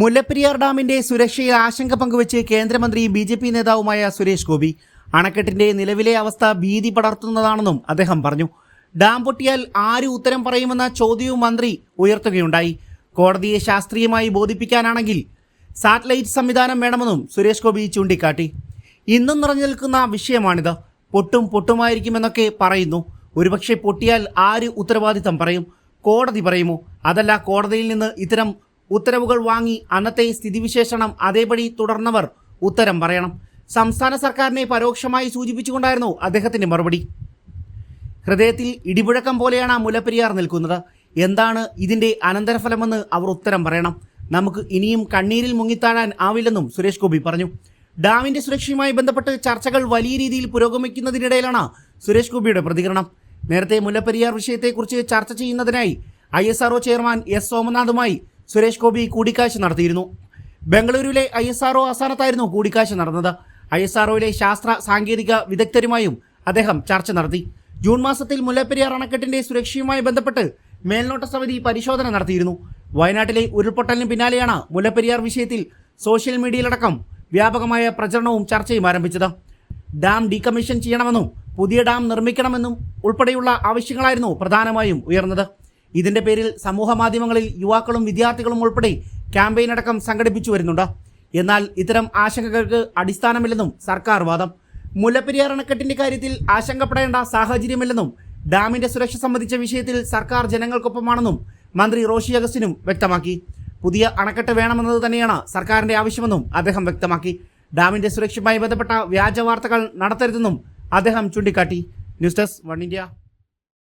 മുല്ലപ്പെരിയാർ ഡാമിന്റെ സുരക്ഷയിൽ ആശങ്ക പങ്കുവച്ച് കേന്ദ്രമന്ത്രി ബി ജെ പി നേതാവുമായ സുരേഷ് ഗോപി. അണക്കെട്ടിന്റെ നിലവിലെ അവസ്ഥ ഭീതി പടർത്തുന്നതാണെന്നും അദ്ദേഹം പറഞ്ഞു. ഡാം പൊട്ടിയാൽ ആര് ഉത്തരം പറയുമെന്ന ചോദ്യവും മന്ത്രി ഉയർത്തുകയുണ്ടായി. കോടതിയെ ശാസ്ത്രീയമായി ബോധിപ്പിക്കാനാണെങ്കിൽ സാറ്റലൈറ്റ് സംവിധാനം വേണമെന്നും സുരേഷ് ഗോപി ചൂണ്ടിക്കാട്ടി. ഇന്നും നിറഞ്ഞു നിൽക്കുന്ന വിഷയമാണിത്. പൊട്ടും പൊട്ടുമായിരിക്കുമെന്നൊക്കെ പറയുന്നു. ഒരുപക്ഷെ പൊട്ടിയാൽ ആര് ഉത്തരവാദിത്തം പറയും? കോടതി പറയുമോ? അതല്ല കോടതിയിൽ നിന്ന് ഇത്തരം ഉത്തരവുകൾ വാങ്ങി അന്നത്തെ സ്ഥിതിവിശേഷണം അതേപടി തുടർന്നവർ ഉത്തരം പറയണം. സംസ്ഥാന സർക്കാരിനെ പരോക്ഷമായി സൂചിപ്പിച്ചുകൊണ്ടായിരുന്നു അദ്ദേഹത്തിന്റെ മറുപടി. ഹൃദയത്തിൽ ഇടിമുഴക്കം പോലെയാണ് ആ മുല്ലപ്പെരിയാർ നിൽക്കുന്നത്. എന്താണ് ഇതിന്റെ അനന്തരഫലമെന്ന് അവർ ഉത്തരം പറയണം. നമുക്ക് ഇനിയും കണ്ണീരിൽ മുങ്ങിത്താഴാൻ ആവില്ലെന്നും സുരേഷ് ഗോപി പറഞ്ഞു. ഡാമിന്റെ സുരക്ഷയുമായി ബന്ധപ്പെട്ട് ചർച്ചകൾ വലിയ രീതിയിൽ പുരോഗമിക്കുന്നതിനിടയിലാണ് സുരേഷ് ഗോപിയുടെ പ്രതികരണം. നേരത്തെ മുല്ലപ്പെരിയാർ വിഷയത്തെക്കുറിച്ച് ചർച്ച ചെയ്യുന്നതിനായി ഐ ചെയർമാൻ എസ് സോമനാഥുമായി സുരേഷ് ഗോപി കൂടിക്കാഴ്ച നടത്തിയിരുന്നു. ബംഗളൂരുവിലെ ഐ എസ് ആർഒ ആസ്ഥാനത്തായിരുന്നു കൂടിക്കാഴ്ച നടന്നത്. ഐ എസ് ആർഒയിലെ ശാസ്ത്ര സാങ്കേതിക വിദഗ്ധരുമായും അദ്ദേഹം ചർച്ച നടത്തി. ജൂൺ മാസത്തിൽ മുല്ലപ്പെരിയാർ അണക്കെട്ടിന്റെ സുരക്ഷയുമായി ബന്ധപ്പെട്ട് മേൽനോട്ട സമിതി പരിശോധന നടത്തിയിരുന്നു. വയനാട്ടിലെ ഉരുൾപൊട്ടലിന് പിന്നാലെയാണ് മുല്ലപ്പെരിയാർ വിഷയത്തിൽ സോഷ്യൽ മീഡിയയിലടക്കം വ്യാപകമായ പ്രചരണവും ചർച്ചയും ആരംഭിച്ചത്. ഡാം ഡീകമ്മീഷൻ ചെയ്യണമെന്നും പുതിയ ഡാം നിർമ്മിക്കണമെന്നും ഉൾപ്പെടെയുള്ള ആവശ്യങ്ങളായിരുന്നു പ്രധാനമായും ഉയർന്നത്. ഇതിന്റെ പേരിൽ സമൂഹ മാധ്യമങ്ങളിൽ യുവാക്കളും വിദ്യാർത്ഥികളും ഉൾപ്പെടെ ക്യാമ്പയിൻ അടക്കം സംഘടിപ്പിച്ചു വരുന്നുണ്ട്. എന്നാൽ ഇത്തരം ആശങ്കകൾക്ക് അടിസ്ഥാനമില്ലെന്നും സർക്കാർ വാദം. മുല്ലപ്പെരിയാർ അണക്കെട്ടിന്റെ കാര്യത്തിൽ ആശങ്കപ്പെടേണ്ട സാഹചര്യമില്ലെന്നും ഡാമിന്റെ സുരക്ഷ സംബന്ധിച്ച വിഷയത്തിൽ സർക്കാർ ജനങ്ങൾക്കൊപ്പമാണെന്നും മന്ത്രി റോഷി അഗസ്റ്റിനും വ്യക്തമാക്കി. പുതിയ അണക്കെട്ട് വേണമെന്നത് തന്നെയാണ് സർക്കാരിന്റെ ആവശ്യമെന്നും അദ്ദേഹം വ്യക്തമാക്കി. ഡാമിന്റെ സുരക്ഷയുമായി ബന്ധപ്പെട്ട വ്യാജ വാർത്തകൾ നടത്തരുതെന്നും അദ്ദേഹം ചൂണ്ടിക്കാട്ടി. News desk one India.